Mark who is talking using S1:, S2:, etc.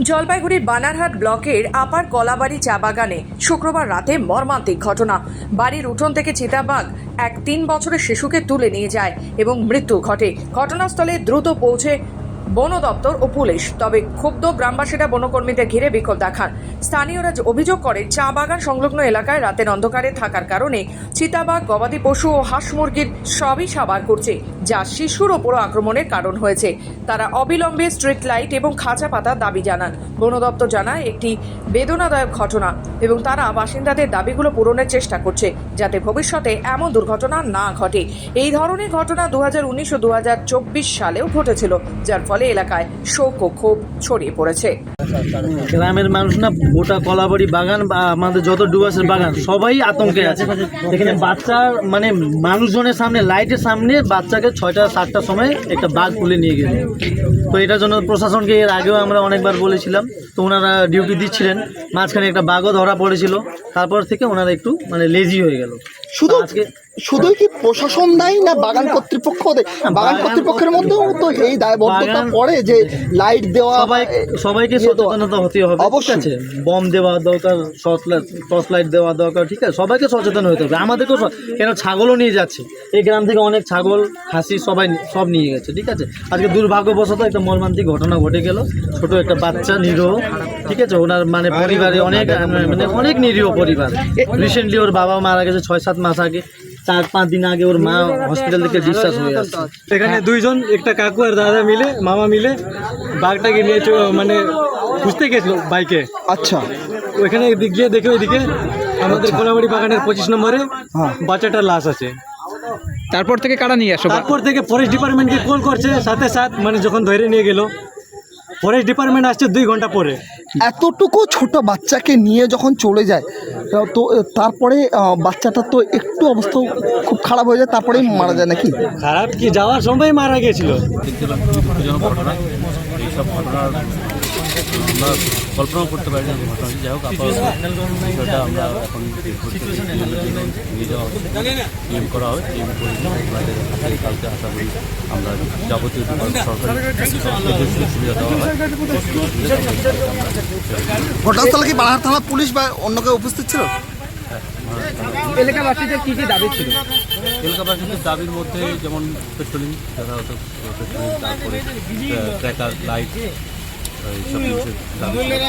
S1: জলপাইগুড়ির বানারহাট ব্লকের আপার কলাবাড়ি চা বাগানে শুক্রবার রাতে মর্মান্তিক ঘটনা। বাড়ির উঠোন থেকে চিতাবাঘ এক তিন বছরের শিশুকে তুলে নিয়ে যায় এবং মৃত্যু ঘটে। ঘটনাস্থলে দ্রুত পৌঁছে বন দপ্তর ও পুলিশ, তবে ক্ষুব্ধ গ্রামবাসীরা বনকর্মীদের ঘিরে বিক্ষোভ দেখান। স্থানীয়রা অভিযোগ করে, চা বাগান সংলগ্ন এলাকায় রাতের অন্ধকারে থাকার কারণে চিতাবাঘ, গবাদি পশু ও হাঁস মুরগির সবই সাবার করছে। যা শিশুর ওপরও আক্রমণের কারণ হয়েছে। তারা অবিলম্বে স্ট্রিট লাইট এবং খাঁচা পাতার দাবি জানান। বন দপ্তর জানায়, একটি বেদনাদায়ক ঘটনা এবং তারা বাসিন্দাদের দাবিগুলো পূরণের চেষ্টা করছে যাতে ভবিষ্যতে এমন দুর্ঘটনা না ঘটে। এই ধরনের ঘটনা দু উনিশ ও দু সালেও ঘটেছিল, যার ফলে এলাকায় শোক ও ক্ষোভ ছড়িয়ে পড়েছে।
S2: গ্রামের মানুষ না, গোটা কলাবাড়ি বাগান বা আমাদের যত ডুবাসের বাগান, সবাই আতঙ্কে আছে। এখানে বাচ্চা মানে মানুষজনের সামনে, লাইটের সামনে বাচ্চাকে ছয়টা সাতটার সময় একটা বাঘ তুলে নিয়ে গেছে তো এটার জন্য প্রশাসনকে এর আগেও আমরা অনেকবার বলেছিলাম। তো ওনারা ডিউটি দিচ্ছিলেন। মাঝখানে একটা বাঘও ধরা পড়েছিল। তারপর থেকে ওনারা একটু মানে লেজি হয়ে গেল।
S3: শুধু
S2: আজকে
S3: শুধুই কি প্রশাসন দায়ী না বাগান কর্তৃপক্ষ দেয়? বাগান কর্তৃপক্ষের মধ্যেও তো এই দায়বদ্ধতা পড়ে যে লাইট দেওয়া
S2: সবাই সবাইকে সচেতনতা হতে হবে ঠিক
S3: অবশ্যই।
S2: আছে? বম দেওয়া দরকার টর্চ লাইট দেওয়া দরকার ঠিক আছে? সবাইকে সচেতন হতে হবে। আমাদেরকেও কেন ছাগলও নিয়ে যাচ্ছে? এই গ্রাম থেকে অনেক ছাগল খাসি সবাই সব নিয়ে গেছে ঠিক আছে? আজকে দুর্ভাগ্যবশত একটা মর্মান্তিক ঘটনা ঘটে গেল। ছোট একটা বাচ্চা নিরীহ ঠিক আছে? ওনার মানে পরিবারে অনেক মানে অনেক নিরীহ পরিবার। রিসেন্টলি ওর বাবা মারা গেছে ছয় সাত মাস আগে। চার পাঁচ দিন আগে ওর মা হসপিটাল থেকে ডিসচার্জ হয়ে আসছে।
S4: এখানে দুইজন একটা কাকু আর দাদা মিলে মামা মিলে বাঘটাকে নিয়ে মানে খুঁজতে গেছিল বাইকে।
S3: আচ্ছা।
S4: ওইখানে গিয়ে দেখে ওইদিকে আমাদের কোলাবাড়ি বাগানের পঁচিশ নম্বরে
S3: হ্যাঁ।
S4: বাচ্চাটার লাশ আছে।
S5: তারপর থেকে কারা নিয়ে আসো
S4: তারপর থেকে ফরেস্ট ডিপার্টমেন্টকে কল করছে সাথে সাথ মানে যখন ধরে নিয়ে গেল ফরেস্ট ডিপার্টমেন্ট আসছে দুই ঘণ্টা পরে।
S3: এতটুকু ছোট বাচ্চাকে নিয়ে যখন চলে যায় তো তারপরে আহ, বাচ্চাটা তো একটু অবস্থা খুব খারাপ হয়ে যায় তারপরেই মারা যায় নাকি?
S4: খারাপ কি যাওয়ার সময় মারা গেছিল।
S6: দেখতে পেলাম দুঃখজনক ঘটনা এইসব ঘটনা আমরা কল্পনাও করতে পারি না যে ঘটনা হচ্ছে। যাই হোক আপাতত বিষয়টা আমরা এখন নিয়ে যাওয়া হচ্ছে। করা হবে টিম করে হাতে কালকে আশা করি আমরা যাবতীয় সরকারি সুবিধা দেওয়া হয়।
S3: ঘটনাস্থলে কি বালাহাট থানা পুলিশ বা অন্য কেউ উপস্থিত ছিল?
S5: এলাকাবাসীদের কি কি দাবি ছিল?
S6: এলাকাবাসীদের দাবির মধ্যে যেমন পেট্রোলিং যথাযথ পেট্রোলিং তারপরে ট্র্যাকার লাইট এইসব জিনিসের দাবি ছিল।